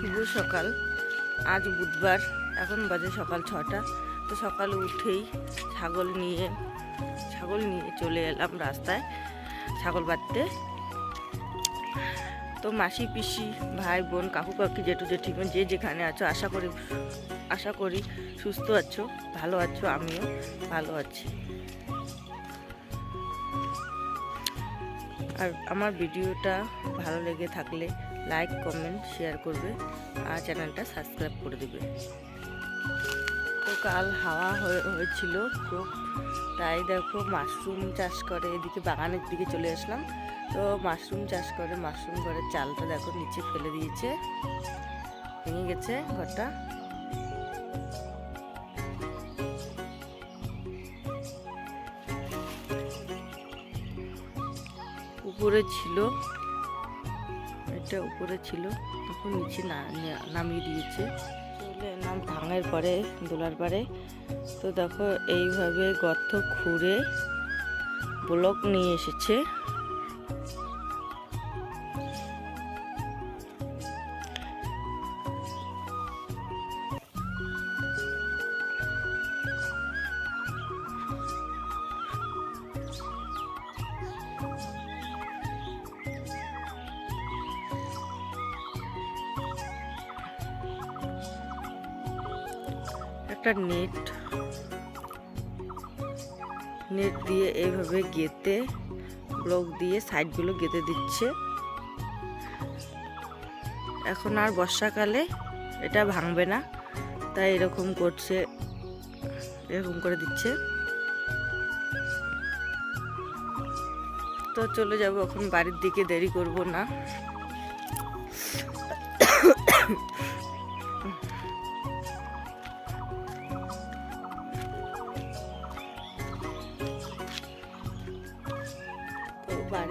শুভ সকাল। আজ বুধবার, এখন বাজে সকাল ছটা। তো সকালে উঠেই ছাগল নিয়ে ছাগল নিয়ে চলে এলাম রাস্তায় ছাগল বাঁধতে। তো মাসি, পিসি, ভাই, বোন, কাকু, কাকি, জেঠু, জেঠিমা, যে যেখানে আছো, আশা করি আশা করি সুস্থ আছো, ভালো আছো, আমিও ভালো আছি। আর আমার ভিডিওটা ভালো লেগে থাকলে লাইক কমেন্ট শেয়ার করবে আর চ্যানেলটা সাবস্ক্রাইব করে দেবে। তো কাল হাওয়া হয়ে- হয়েছিল খুব তাই দেখো মাশরুম চাষ করে, এদিকে বাগানের দিকে চলে আসলাম। তো মাশরুম চাষ করে মাশরুম ঘরের চালটা দেখো নিচে ফেলে দিয়েছে। ভেঙে গেছে ঘরটা। উপরে ছিল এটা উপরে ছিল, তখন নিচে নামিয়ে দিয়েছে। নাম ভাঙের পরে, দোলার পরে, তো দেখো এইভাবে গর্ত খুঁড়ে ব্লক নিয়ে এসেছে। একটা নেট নেট দিয়ে এইভাবে গেতে ব্লক দিয়ে সাইডগুলো গেতে দিচ্ছে। এখন আর বর্ষাকালে এটা ভাঙবে না, তাই এরকম করছে, এরকম করে দিচ্ছে। তো চলে যাব, এখন বাড়ির দিকে দেরি করব না।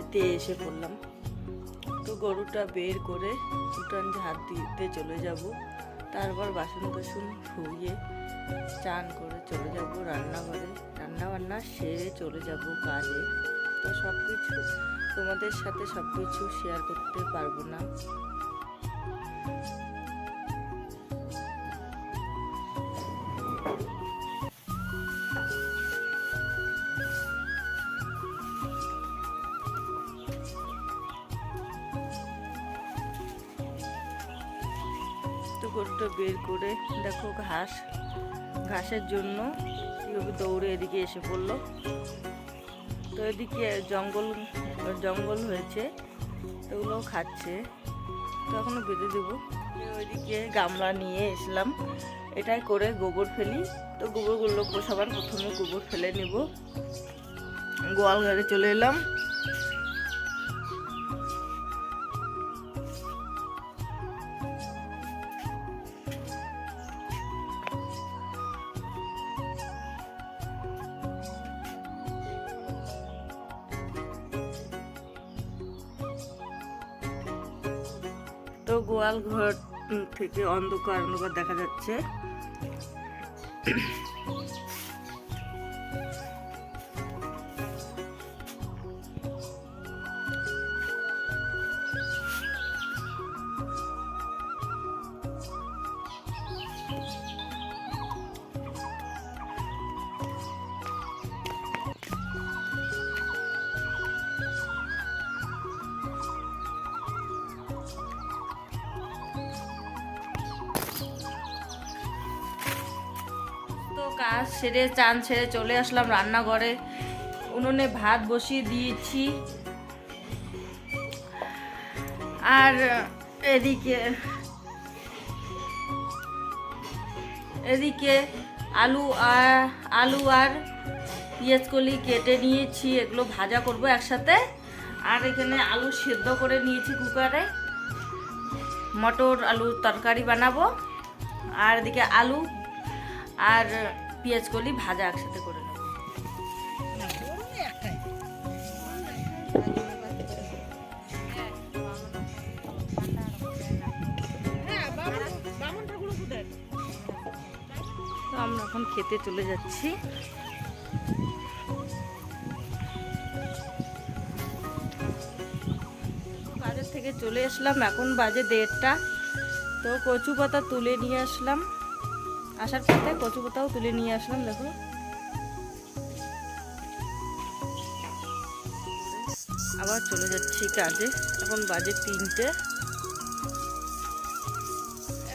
তো বাড়িতে এসে পড়লাম। তো গরুটা বের করে উঠান হাত দিতে চলে যাব। তারপর বাসন টাসন ধুয়ে চান করে চলে যাব রান্নাঘরে। রান্না বান্না সেরে চলে যাব কাজে। তো সব কিছু তোমাদের সাথে সব কিছু শেয়ার করতে পারব না। তো বের করে দেখো ঘাস। ঘাসের জন্য কীভাবে দৌড়ে এদিকে এসে পড়ল। তো এদিকে জঙ্গল জঙ্গল হয়েছে, তো ওগুলোও খাচ্ছে। তো এখনও বেঁধে দেবো। ওইদিকে গামলা নিয়ে এসলাম। এটাই করে গোবর ফেলি। তো গোবরগুলো সবার প্রথমে গোবর ফেলে নেব। গোয়াল ঘরে চলে এলাম। তো গোয়াল ঘর থেকে অন্ধকার অন্ধকার দেখা যাচ্ছে। কাজ সেরে, চান ছেড়ে চলে আসলাম রান্নাঘরে। উনুনে ভাত বসিয়ে দিয়েছি। আর এদিকে এদিকে আলু আর আলু আর কলি কেটে নিয়েছি। এগুলো ভাজা করব একসাথে। আর এখানে আলু সেদ্ধ করে নিয়েছি কুকারে। মটর আলু তরকারি বানাবো। আর এদিকে আলু আর পেঁয়াজ কলি ভাজা একসাথে করে নেব। তো আমরা এখন খেতে চলে যাচ্ছি। বাজার থেকে চলে আসলাম, এখন বাজে দেড়টা। তো কচু পাতা তুলে নিয়ে আসলাম। আসার পথে কচু পাতাও তুলে নিয়ে আসলাম, দেখো। আবার চলে যাচ্ছি কাজে, এখন বাজে তিনটে।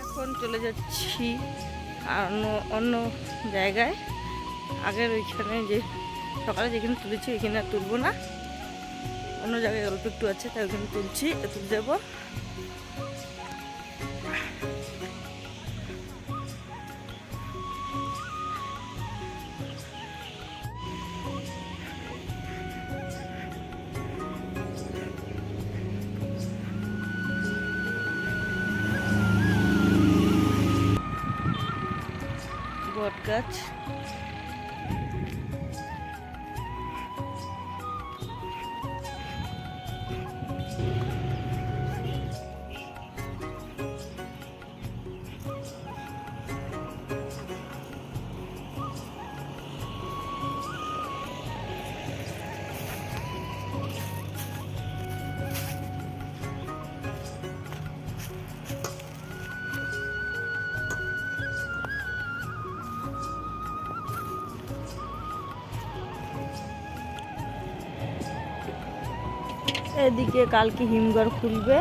এখন চলে যাচ্ছি অন্য অন্য জায়গায়। আগের ওইখানে যে, সকালে যেখানে তুলেছি, ওইখানে আর তুলবো না। অন্য জায়গায় অল্প একটু আছে, তাই ওখানে তুলছি তুলে যাব। বট গাছ এদিকে কালকে হিমঘর খুলবে।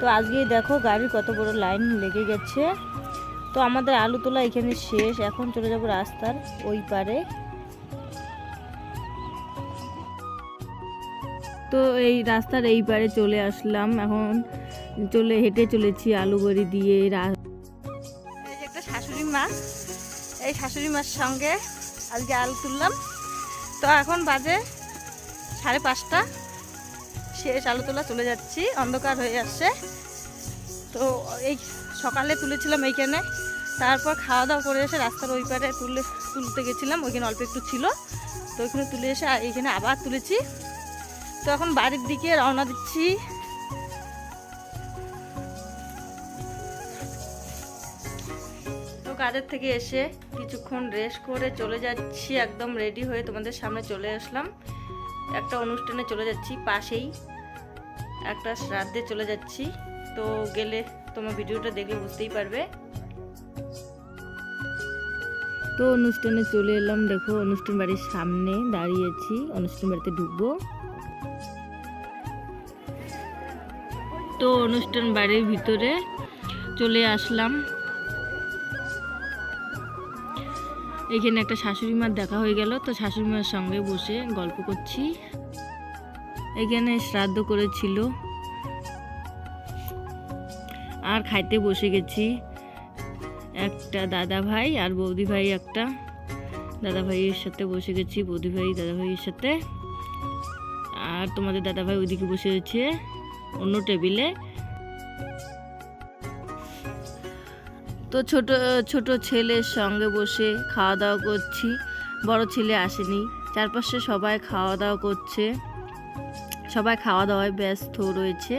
তো আজকেই দেখো গাড়ির কত বড় লাইন লেগে গেছে। তো আমাদের আলু তোলা এখানে শেষ। এখন চলে যাব রাস্তার ওই পারে। তো এই রাস্তার এই পারে চলে আসলাম। এখন চলে হেঁটে চলেছি আলু বড়ি দিয়ে একটা শাশুড়ি মা। এই শাশুড়ি মার সঙ্গে আজকে আলু তুললাম। তো এখন বাজে সাড়ে পাঁচটা। শেষ, আলো তোলা চলে যাচ্ছি, অন্ধকার হয়ে আসছে। তো এই সকালে তুলেছিলাম এইখানে। তারপর খাওয়া দাওয়া করে এসে রাস্তার ওই পারে তুলে, তুলতে গেছিলাম, ওইখানে অল্প একটু ছিল। তো ওইখানে তুলে এসে এইখানে আবার তুলেছি। তো এখন বাড়ির দিকে রওনা দিচ্ছি। তো কাজের থেকে এসে কিছুক্ষণ রেস্ট করে চলে যাচ্ছি, একদম রেডি হয়ে তোমাদের সামনে চলে আসলাম। একটা অনুষ্ঠানে চলে যাচ্ছি, পাশেই। একটা শ্রাদ্ধে চলে যাচ্ছি। তো গেলে তোমার ভিডিওটা দেখলে বুঝতেই পারবে। তো অনুষ্ঠানে চলে এলাম। দেখো, অনুষ্ঠান বাড়ির সামনে দাঁড়িয়েছি অনুষ্ঠান বাড়িতে ঢুকবো। তো অনুষ্ঠান বাড়ির ভিতরে চলে আসলাম। এখানে একটা শাশুড়ি মার দেখা হয়ে গেল। তো শাশুড়ি মার সঙ্গে বসে গল্প করছি। এখানে শ্রাদ্ধ করেছিল। আর খাইতে বসে গেছি। একটা দাদা ভাই আর বৌদি ভাই একটা। দাদা ভাইয়ের সাথে বসে গেছি, বৌদি ভাই, দাদা ভাইয়ের সাথে। আর তোমাদের দাদা ভাই ওইদিকে বসে রয়েছে, অন্য টেবিলে তো ছোট ছোট ছেলের সঙ্গে বসে খাওয়া দাওয়া করছি। বড় ছেলে আসেনি। চারপাশে সবাই খাওয়া দাওয়া করছে। সবাই খাওয়া দাওয়ায় ব্যস্ত রয়েছে।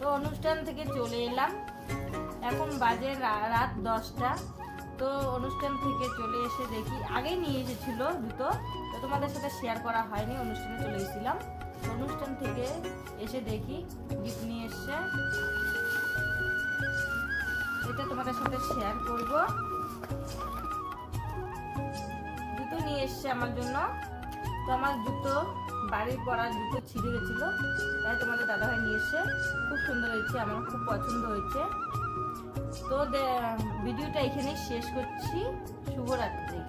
তো অনুষ্ঠান থেকে চলে এলাম। এখন বাজে রাত দশটা। তো অনুষ্ঠান থেকে চলে এসে দেখি, আগেই নিয়ে এসেছিল দুটো। তো তোমাদের সাথে শেয়ার করা হয়নি, অনুষ্ঠানে চলে গেছিলাম। অনুষ্ঠান থেকে এসে দেখি, গিফট নিয়ে এসছে। এটা তোমাদের সাথে শেয়ার করব। জুতো নিয়ে এসছে আমার জন্য। তো আমার জুতো, বাড়ির পড়ার জুতো ছিঁড়ে গেছিল। তাই তোমাদের দাদাভাই নিয়ে এসছে। খুব সুন্দর হয়েছে, আমার খুব পছন্দ হয়েছে। তো ভিডিওটা এখানেই শেষ করছি। শুভরাত্রি।